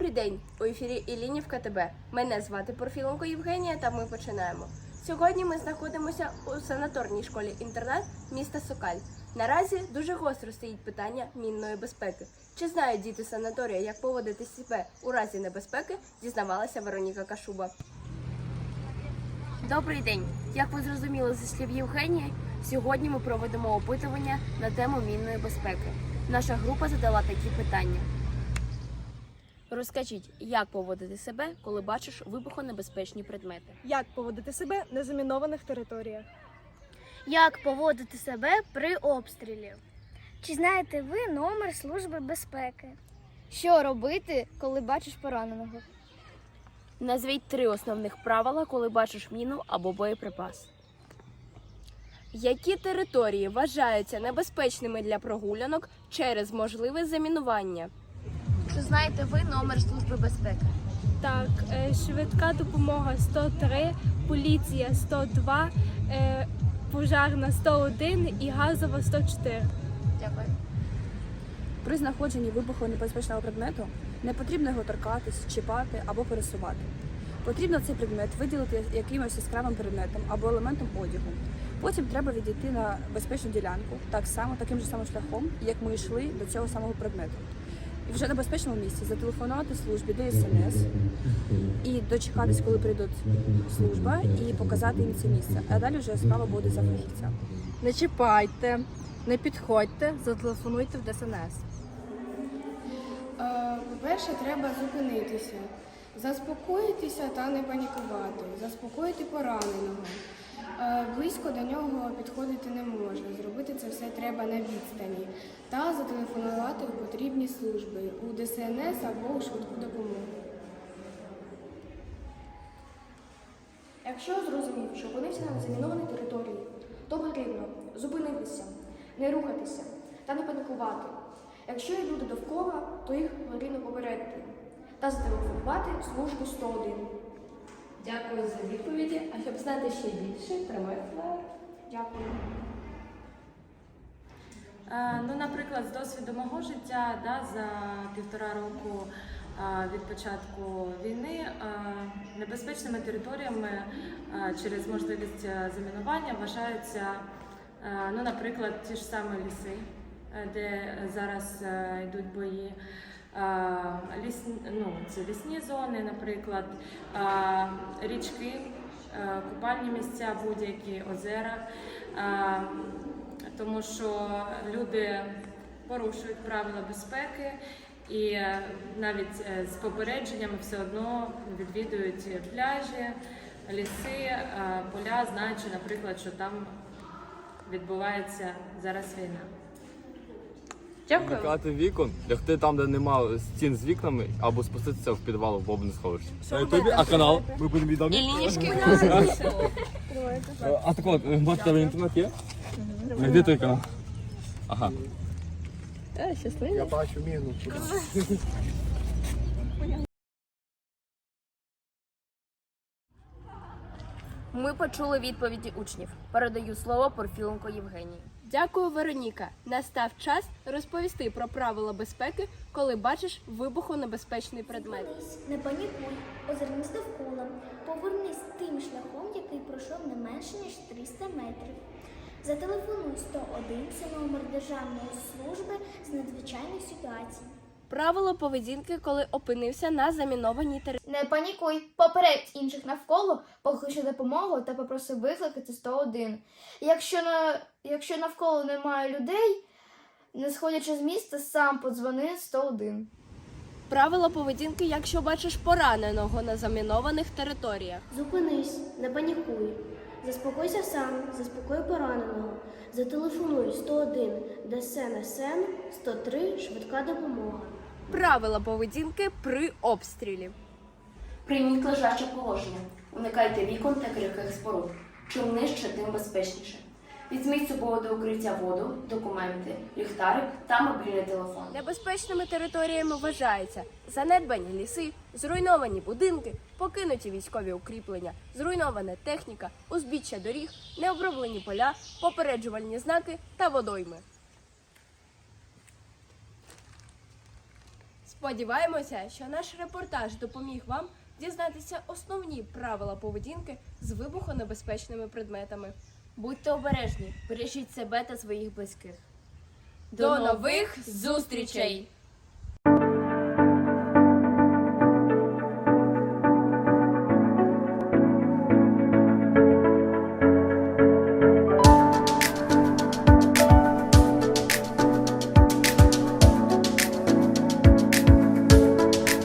день! У ефірі Ілінівка ТБ. Мене звати Порфіленко Євгенія, та ми починаємо. Сьогодні ми знаходимося у санаторній школі інтернат міста Сокаль. Наразі дуже гостро стоїть питання мінної безпеки. Чи знають діти санаторія, як поводити себе у разі небезпеки, дізнавалася Вероніка Кашуба. Добрий день! Як ви зрозуміли зі слів Євгенії, сьогодні ми проведемо опитування на тему мінної безпеки. Наша група задала такі питання. Розкажіть, як поводити себе, коли бачиш вибухонебезпечні предмети? Як поводити себе на замінованих територіях? Як поводити себе при обстрілі? Чи знаєте ви номер Служби безпеки? Що робити, коли бачиш пораненого? Назвіть три основних правила, коли бачиш міну або боєприпас. Які території вважаються небезпечними для прогулянок через можливе замінування? Чи знаєте ви номер Служби безпеки? Так, е, швидка допомога 103, поліція 102, е, пожарна 101 і газова 104. Дякую. При знаходженні вибухонебезпечного предмету не потрібно його торкатись, чіпати або пересувати. Потрібно цей предмет виділити якимось яскравим предметом або елементом одягу. Потім треба відійти на безпечну ділянку, так само, таким же самим шляхом, як ми йшли до цього самого предмету. І вже на безпечному місці зателефонувати службі ДСНС і дочекатись, коли прийдуть служба, і показати їм це місце. А далі вже справа буде за фахівця. Не чіпайте, не підходьте, зателефонуйте в ДСНС. Е, По-перше, треба зупинитися, заспокоїтися та не панікувати, заспокоїти пораненого. Е, Близько до нього підходити не можна. Зробити це все треба на відстані та зателефонувати у потрібні служби у ДСНС або у швидку допомогу. Якщо зрозумів, що опинився на замінованій території, то потрібно зупинитися, не рухатися та не панікувати. Якщо є люди довкола, то їх потрібно попередити та зателефонувати службу 101. Дякую за відповіді. А щоб знати ще більше, тримайте флаєр. Дякую. Е, Ну, наприклад, з досвіду мого життя, да, за півтора року е, від початку війни е, небезпечними територіями через можливість замінування вважаються, ну, наприклад, ті ж самі ліси, де зараз йдуть бої. Ліс, ну, це лісні зони, наприклад, річки, купальні місця, будь-які озера. Тому що люди порушують правила безпеки і навіть е, з попередженнями все одно відвідують пляжі, ліси, поля, знаючи, наприклад, що там відбувається зараз війна. Дякую. Уникати вікон, лягти там, де нема стін з вікнами, або спуститися в підвал в бомбне сховище. А канал? Ми будемо відомі. Ілінічки А так от, може тебе інтернет є? Де той канал? Ага. Щасливо. Ми почули відповіді учнів. Передаю слово Порфіленко Євгенії. Дякую, Вероніка. Настав час розповісти про правила безпеки, коли бачиш вибухонебезпечний предмет. Не панікуй, озирнись довкола, повернись тим шляхом, який пройшов не менше ніж 300 метрів. Зателефонуй 101, це номер Державної служби з надзвичайних ситуацій. Правила поведінки, коли опинився на замінованій території. Не панікуй, попередь інших навколо, покличе допомогу та попроси викликати 101. Якщо, на, якщо навколо немає людей, не сходячи з міста, сам подзвони 101. Правила поведінки, якщо бачиш пораненого на замінованих територіях. Зупинись, не панікуй. Заспокойся сам, заспокой пораненого. Зателефонуй 101 ДСНСН 103 швидка допомога. Правила поведінки при обстрілі. Прийміть лежаче положення. Уникайте вікон та крихких споруд. Чим нижче, тим безпечніше. Візьміть з собою до укриття воду, документи, ліхтарик та мобільний телефон. Небезпечними територіями вважаються занедбані ліси, зруйновані будинки, покинуті військові укріплення, зруйнована техніка, узбіччя доріг, необроблені поля, попереджувальні знаки та водойми. Сподіваємося, що наш репортаж допоміг вам дізнатися основні правила поведінки з вибухонебезпечними предметами. Будьте обережні, бережіть себе та своїх близьких. До нових зустрічей!